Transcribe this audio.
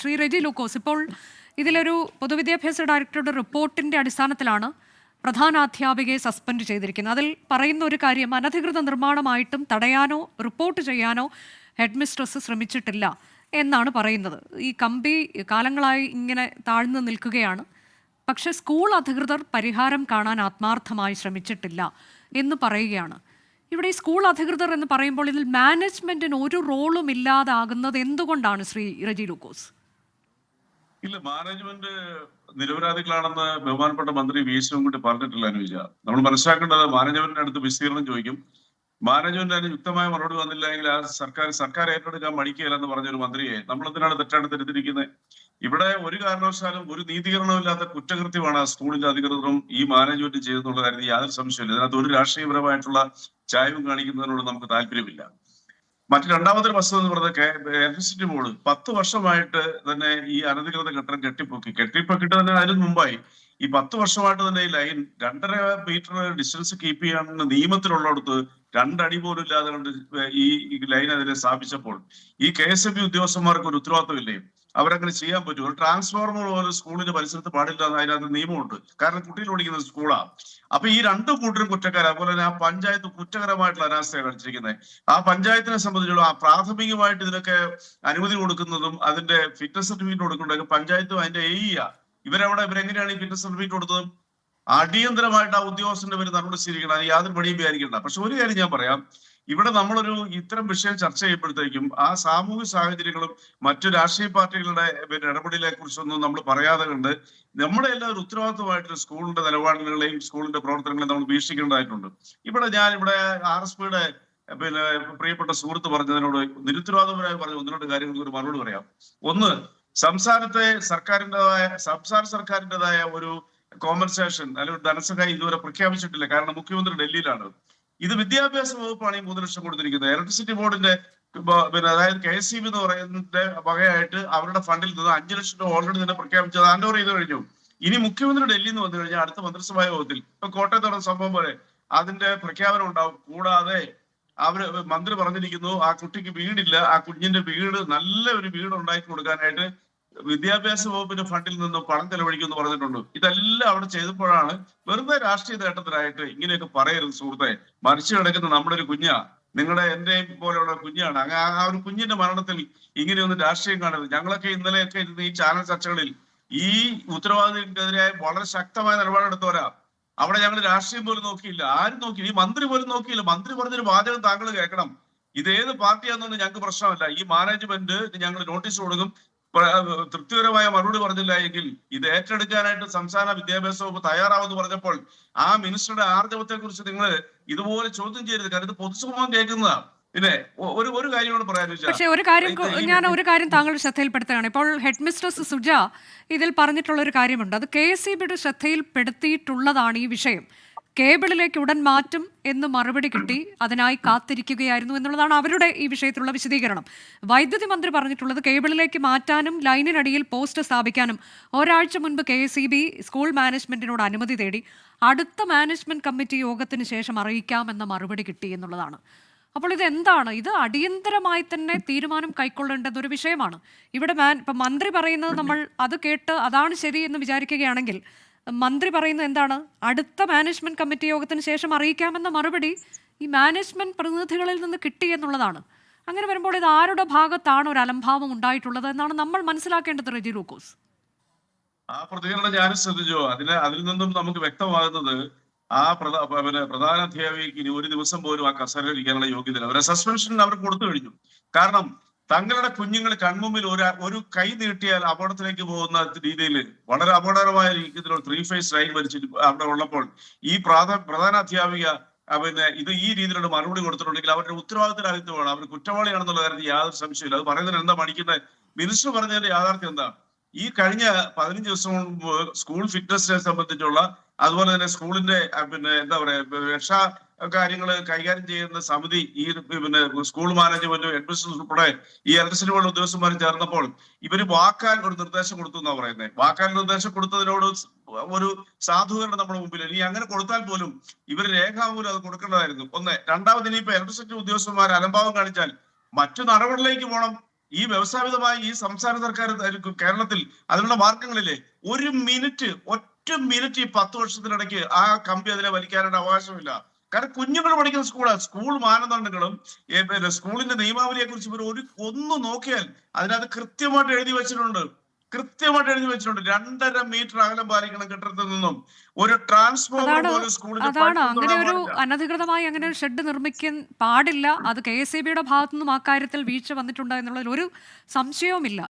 ശ്രീ റെജി ലൂക്കോസ്. ഇപ്പോൾ ഇതിലൊരു പൊതുവിദ്യാഭ്യാസ ഡയറക്ടറുടെ റിപ്പോർട്ടിന്റെ അടിസ്ഥാനത്തിലാണ് പ്രധാനാധ്യാപികയെ സസ്പെൻഡ് ചെയ്തിരിക്കുന്നത്. അതിൽ പറയുന്ന ഒരു കാര്യം അനധികൃത നിർമ്മാണമായിട്ടും തടയാനോ റിപ്പോർട്ട് ചെയ്യാനോ ഹെഡ് മിസ്ട്രസ് ശ്രമിച്ചിട്ടില്ല എന്നാണ് പറയുന്നത്. ഈ കമ്പി കാലങ്ങളായി ഇങ്ങനെ താഴ്ന്നു നിൽക്കുകയാണ്. പക്ഷേ സ്കൂൾ അധികൃതർ പരിഹാരം കാണാൻ ആത്മാർത്ഥമായി ശ്രമിച്ചിട്ടില്ല എന്ന് പറയുകയാണ്. ഇവിടെ ഈ സ്കൂൾ അധികൃതർ എന്ന് പറയുമ്പോൾ ഇതിൽ മാനേജ്മെന്റിന് ഒരു റോളും ഇല്ലാതാകുന്നത് എന്തുകൊണ്ടാണ് ശ്രീ റജി ലൂക്കോസ്? ഇല്ല മാനേജ്മെന്റ് നിരപരാധികളാണെന്ന് ബഹുമാനപ്പെട്ട മന്ത്രി വി ശിവൻകുട്ടി പറഞ്ഞിട്ടില്ല അനുവിജ. നമ്മൾ മനസ്സിലാക്കേണ്ടത് മാനേജ്മെന്റിന്റെ അടുത്ത് വിസ്തീർണം ചോദിക്കും. മാനേജ്മെന്റ് അതിന് യുക്തമായ മറുപടി വന്നില്ല എങ്കിൽ ആ സർക്കാർ സർക്കാർ ഏറ്റെടുക്കാൻ മടിക്കുകയില്ലെന്ന് പറഞ്ഞ ഒരു മന്ത്രിയെ നമ്മൾ എന്തിനാണ് തെറ്റാണ് തിരുത്തിരിക്കുന്നത് ഇവിടെ ഒരു കാരണവശാലും ഒരു നീതീകരണമില്ലാത്ത കുറ്റകൃത്യമാണ് ആ സ്കൂളിന്റെ അധികൃതരും ഈ മാനേജ്മെന്റ് ചെയ്തെന്നുള്ള കാര്യത്തിൽ യാതൊരു സംശയമില്ല ഇതിനകത്ത് ഒരു രാഷ്ട്രീയപരമായിട്ടുള്ള ചായവും കാണിക്കുന്നതിനോട് നമുക്ക് താല്പര്യമില്ല. മറ്റു രണ്ടാമതൊരു വസ്തുത എന്ന് പറയുന്നത് ഇലക്ട്രിസിറ്റി ബോർഡ് പത്ത് വർഷമായിട്ട് തന്നെ ഈ അനധികൃത കെട്ടിടം കെട്ടിപ്പൊക്കി. കെട്ടിപ്പൊക്കിട്ട് തന്നെ അതിന് മുമ്പായി. ഈ പത്ത് വർഷമായിട്ട് തന്നെ ഈ ലൈൻ രണ്ടര മീറ്റർ ഡിസ്റ്റൻസ് കീപ്പ് ചെയ്യാനുള്ള നിയമത്തിലുള്ളിടത്ത് രണ്ടടി പോലും ഇല്ലാതെ കൊണ്ട് ഈ ലൈൻ അതിനെ സ്ഥാപിച്ചപ്പോൾ ഈ കെ എസ് എഫ് ബി ഉദ്യോഗസ്ഥന്മാർക്ക് ഒരു ഉത്തരവാദിത്തമില്ലേ അവരങ്ങനെ ചെയ്യാൻ പറ്റും. ഒരു ട്രാൻസ്ഫോർമർ പോലും സ്കൂളിന്റെ പരിസരത്ത് പാടില്ല അതിനകത്ത് നിയമമുണ്ട്. കാരണം കുട്ടികൾ ഓടിക്കുന്ന സ്കൂളാ അപ്പൊ ഈ രണ്ട് കൂട്ടരും കുറ്റക്കാര. അതുപോലെ തന്നെ ആ പഞ്ചായത്ത് കുറ്റകരമായിട്ടുള്ള അനാസ്ഥയാണ് കളിച്ചിരിക്കുന്നത് ആ പഞ്ചായത്തിനെ സംബന്ധിച്ചുള്ള ആ പ്രാഥമികമായിട്ട് ഇതിനൊക്കെ അനുമതി കൊടുക്കുന്നതും അതിന്റെ ഫിറ്റ്നസ് സർട്ടിഫിക്കറ്റ് കൊടുക്കുന്നതൊക്കെ പഞ്ചായത്തും അതിന്റെ എ ഇവരവിടെ ഇവരെങ്ങനെയാണ് ഈ ഫിറ്റ്നസ് സർട്ടിഫിക്കറ്റ് കൊടുത്തത്? അടിയന്തരമായിട്ട് ആ ഉദ്യോഗസ്ഥന്റെ പേര് നടപടി സ്വീകരിക്കണം അത് യാതൊരു പണിയും വിചാരിക്കേണ്ട പക്ഷെ ഒരു കാര്യം ഞാൻ പറയാം. ഇവിടെ നമ്മളൊരു ഇത്തരം വിഷയം ചർച്ച ചെയ്യുമ്പോഴത്തേക്കും ആ സാമൂഹ്യ സാഹചര്യങ്ങളും മറ്റു രാഷ്ട്രീയ പാർട്ടികളുടെ പിന്നെ ഇടപെടലിനെ കുറിച്ചൊന്നും നമ്മൾ പറയാതെ കണ്ട് നമ്മുടെ എല്ലാ ഒരു ഉത്തരവാദിത്വമായിട്ട് സ്കൂളിന്റെ നിലപാടുകളെയും സ്കൂളിന്റെ പ്രവർത്തനങ്ങളെയും നമ്മൾ വീക്ഷിക്കേണ്ടതായിട്ടുണ്ട്. ഇവിടെ ഞാൻ ഇവിടെ ആർ എസ് പിയുടെ പിന്നെ പ്രിയപ്പെട്ട സുഹൃത്ത് പറഞ്ഞതിനോട് നിരുത്തരവാദപരമായി പറഞ്ഞ ഒന്ന് രണ്ട് കാര്യങ്ങൾക്ക് ഒരു മറുപടി പറയാം. ഒന്ന് സംസ്ഥാനത്തെ സർക്കാരിന്റെതായ സംസ്ഥാന സർക്കാരിന്റെതായ ഒരു കോമ്പൻസേഷൻ അല്ലെങ്കിൽ ധനസഹായം ഇതുവരെ പ്രഖ്യാപിച്ചിട്ടില്ല. കാരണം മുഖ്യമന്ത്രി ഡൽഹിയിലാണ്. ഇത് വിദ്യാഭ്യാസ വകുപ്പാണ് ഈ മൂന്ന് ലക്ഷം കൊടുത്തിരിക്കുന്നത്. ഇലക്ട്രിസിറ്റി ബോർഡിന്റെ പിന്നെ അതായത് കെ എസ് സി ബി എന്ന് പറയുന്നതിന്റെ വകയായിട്ട് അവരുടെ ഫണ്ടിൽ നിന്ന് അഞ്ചു ലക്ഷം രൂപ ഓൾറെഡി തന്നെ പ്രഖ്യാപിച്ചത് ഹാൻഡ് ചെയ്ത് കഴിഞ്ഞു. ഇനി മുഖ്യമന്ത്രി ഡൽഹിയിൽ നിന്ന് വന്നു കഴിഞ്ഞാൽ അടുത്ത മന്ത്രിസഭാ യോഗത്തിൽ ഇപ്പൊ കോട്ടയത്ത് നടന്ന സംഭവം പോലെ അതിന്റെ പ്രഖ്യാപനം ഉണ്ടാവും. കൂടാതെ അവർ മന്ത്രി പറഞ്ഞിരിക്കുന്നു ആ കുട്ടിക്ക് വീടില്ല ആ കുഞ്ഞിന്റെ വീട് നല്ല ഒരു വീട് ഉണ്ടാക്കി കൊടുക്കാനായിട്ട് വിദ്യാഭ്യാസ വകുപ്പിന്റെ ഫണ്ടിൽ നിന്ന് പണം ചെലവഴിക്കുമെന്ന് പറഞ്ഞിട്ടുണ്ട്. ഇതെല്ലാം അവിടെ ചെയ്തപ്പോഴാണ് വെറുതെ രാഷ്ട്രീയ നേട്ടത്തിനായിട്ട് ഇങ്ങനെയൊക്കെ പറയരുത് സുഹൃത്തെ. മരിച്ചു കിടക്കുന്ന നമ്മുടെ ഒരു കുഞ്ഞാ. നിങ്ങളുടെ എന്റെ പോലെയുള്ള കുഞ്ഞാണ്. അങ്ങ് ആ ഒരു കുഞ്ഞിന്റെ മരണത്തിൽ ഇങ്ങനെയൊന്നും രാഷ്ട്രീയം കാണരുത്. ഞങ്ങളൊക്കെ ഇന്നലെയൊക്കെ ഇരുന്ന് ഈ ചാനൽ ചർച്ചകളിൽ ഈ ഉത്തരവാദിക്കെതിരായ വളരെ ശക്തമായ നിലപാടെടുത്തവരാ. അവിടെ ഞങ്ങൾ രാഷ്ട്രീയം പോലും നോക്കിയില്ല. ആരും നോക്കിയില്ല ഈ മന്ത്രി പോലും നോക്കിയില്ല. മന്ത്രി പറഞ്ഞൊരു വാചകം താങ്കൾ കേൾക്കണം. ഇത് ഏത് പാർട്ടിയാണെന്നൊന്നും ഞങ്ങൾക്ക് പ്രശ്നമല്ല. ഈ മാനേജ്മെന്റ് ഞങ്ങൾ നോട്ടീസ് കൊടുക്കും. തൃപ്തികരമായ മറുപടി പറഞ്ഞില്ല എങ്കിൽ ഇത് ഏറ്റെടുക്കാനായിട്ട് സംസ്ഥാന വിദ്യാഭ്യാസ വകുപ്പ് തയ്യാറാവെന്ന് പറഞ്ഞപ്പോൾ ആ മിനിസ്റ്ററുടെ ആർജവത്തെ കുറിച്ച് നിങ്ങൾ ഇതുപോലെ ചോദ്യം ചെയ്യരുത്. കാരണം ഇത് പൊതുസമൂഹം കേൾക്കുന്നതാണ്. പിന്നെ ഒരു ഒരു കാര്യം പറയാൻ പക്ഷേ ഒരു കാര്യം ഞാൻ ഒരു കാര്യം താങ്കൾ ശ്രദ്ധയിൽപ്പെടുത്തുകയാണ്. ഇപ്പോൾ ഹെഡ് മിസ്ട്രസ് സുജ ഇതിൽ പറഞ്ഞിട്ടുള്ള ഒരു കാര്യമുണ്ട്. അത് കെ എസ് ഇ ബിയുടെ ശ്രദ്ധയിൽപ്പെടുത്തിയിട്ടുള്ളതാണ് ഈ വിഷയം. കേബിളിലേക്ക് ഉടൻ മാറ്റും എന്ന് മറുപടി കിട്ടി. അതിനായി കാത്തിരിക്കുകയായിരുന്നു എന്നുള്ളതാണ് അവരുടെ ഈ വിഷയത്തിലുള്ള വിശദീകരണം. വൈദ്യുതി മന്ത്രി പറഞ്ഞിട്ടുള്ളത് കേബിളിലേക്ക് മാറ്റാനും ലൈനിനടിയിൽ പോസ്റ്റ് സ്ഥാപിക്കാനും ഒരാഴ്ച മുൻപ് കെ സ്കൂൾ മാനേജ്മെന്റിനോട് അനുമതി തേടി അടുത്ത മാനേജ്മെന്റ് കമ്മിറ്റി യോഗത്തിന് ശേഷം അറിയിക്കാമെന്ന മറുപടി കിട്ടി എന്നുള്ളതാണ്. അപ്പോൾ ഇത് എന്താണ് ഇത് അടിയന്തരമായി തന്നെ തീരുമാനം കൈക്കൊള്ളേണ്ടത് ഒരു വിഷയമാണ്. ഇവിടെ മാൻ ഇപ്പം മന്ത്രി പറയുന്നത് നമ്മൾ അത് കേട്ട് അതാണ് ശരി എന്ന് വിചാരിക്കുകയാണെങ്കിൽ മന്ത്രി പറയുന്നത് എന്താണ്? അടുത്ത മാനേജ്മെന്റ് കമ്മിറ്റി യോഗത്തിന് ശേഷം അറിയിക്കാമെന്ന മറുപടി ഈ മാനേജ്മെന്റ് പ്രതിനിധികളിൽ നിന്ന് കിട്ടി എന്നുള്ളതാണ്. അങ്ങനെ വരുമ്പോൾ ഇത് ആരുടെ ഭാഗത്താണ് ഒരു അലംഭാവം ഉണ്ടായിട്ടുള്ളത് എന്നാണ് നമ്മൾ മനസ്സിലാക്കേണ്ടത് റെജി ലൂക്കോസ്. ആ പ്രതികരണം ഞാൻ ശ്രദ്ധിച്ചു. അതിന് അതിൽ നിന്നും നമുക്ക് വ്യക്തമാകുന്നത് ആ പിന്നെ പ്രധാന അധ്യാപികയ്ക്ക് ഇനി ഒരു ദിവസം പോലും ആ കസേരയിൽ ഇരിക്കാനുള്ള യോഗ്യത അവരെ സസ്പെൻഷൻ അവർ കൊടുത്തു കഴിഞ്ഞു. കാരണം തങ്ങളുടെ കുഞ്ഞുങ്ങൾ കൺമുമ്പിൽ ഒരു ഒരു കൈ നീട്ടിയാൽ അപകടത്തിലേക്ക് പോകുന്ന രീതിയിൽ വളരെ അപകടകരമായ രീതിയിലുള്ള ത്രീ ഫേസ് ലൈൻ വലിച്ചിട്ട് അവിടെ ഉള്ളപ്പോൾ ഈ പ്രാഥ പ്രധാന അധ്യാപിക പിന്നെ ഇത് ഈ രീതിയിലുള്ള മറുപടി കൊടുത്തിട്ടുണ്ടെങ്കിൽ അവരുടെ ഉത്തരവാദിത്തരാഹിത്യമാണ് അവർ കുറ്റവാളിയാണെന്നുള്ള കാര്യത്തിൽ യാതൊരു സംശയമില്ല അത് പറയുന്നതിന് എന്താ പഠിക്കുന്നത് മിനിസ്റ്റർ പറഞ്ഞതിന്റെ യാഥാർത്ഥ്യം എന്താ? ഈ കഴിഞ്ഞ പതിനഞ്ച് ദിവസം മുമ്പ് സ്കൂൾ ഫിറ്റ്നസിനെ സംബന്ധിച്ചുള്ള അതുപോലെ തന്നെ സ്കൂളിന്റെ പിന്നെ എന്താ പറയാ രക്ഷാ കാര്യങ്ങൾ കൈകാര്യം ചെയ്യുന്ന സമിതി ഈ പിന്നെ സ്കൂൾ മാനേജ്മെന്റും അഡ്മിനിസ്ട്രേഷൻ ഉൾപ്പെടെ ഈ ഇലക്ട്രിസിറ്റിയുള്ള ഉദ്യോഗസ്ഥന്മാരും ചേർന്നപ്പോൾ ഇവർ വാക്കാൽ ഒരു നിർദ്ദേശം കൊടുത്തു എന്നാ പറയുന്നത് വാക്കാൽ നിർദ്ദേശം കൊടുത്തതിനോട് ഒരു സാധൂകരണം നമ്മുടെ മുമ്പിൽ. ഇനി അങ്ങനെ കൊടുത്താൽ പോലും ഇവർ രേഖാമൂലം അത് കൊടുക്കേണ്ടതായിരുന്നു. ഒന്ന്. രണ്ടാമത് ഇനിയിപ്പോ ഇലക്ട്രിസിറ്റി ഉദ്യോഗസ്ഥന്മാർ അലംഭാവം കാണിച്ചാൽ മറ്റു നടപടിയിലേക്ക് പോകണം. ഈ വ്യവസ്ഥാപിതമായി ഈ സംസ്ഥാന സർക്കാർ കേരളത്തിൽ അതിനുള്ള മാർഗങ്ങളില്ലേ? ഒരു മിനിറ്റ് ഒറ്റ മിനിറ്റ് ഈ പത്ത് വർഷത്തിനിടയ്ക്ക് ആ കമ്പി അതിനെ വലിക്കാനുള്ള അവകാശമില്ല. കാരണം കുഞ്ഞുങ്ങൾ പഠിക്കുന്ന സ്കൂളാണ് സ്കൂൾ മാനദണ്ഡങ്ങളും പിന്നെ സ്കൂളിന്റെ നിയമാവലിയെ കുറിച്ച് ഇവർ ഒരു ഒന്ന് നോക്കിയാൽ അതിനകത്ത് കൃത്യമായിട്ട് എഴുതി വെച്ചിട്ടുണ്ട്. കൃത്യമായിട്ട് എഴുതി വെച്ചിട്ടുണ്ട്. രണ്ടര മീറ്റർ അകലം പാലിക്കണം കെട്ടിടത്തിൽ നിന്നും. ഒരു ട്രാൻസ്ഫോമർ അതാണ് പോലും സ്കൂളിൽ അതാണ് അങ്ങനെ ഒരു അനധികൃതമായി അങ്ങനെ ഒരു ഷെഡ് നിർമ്മിക്കാൻ പാടില്ല. അത് കെ എസ് ഇ ബിയുടെ ഭാഗത്തു നിന്നും അക്കാര്യത്തിൽ വീഴ്ച വന്നിട്ടുണ്ട് എന്നുള്ളതിൽ ഒരു സംശയവുമില്ല.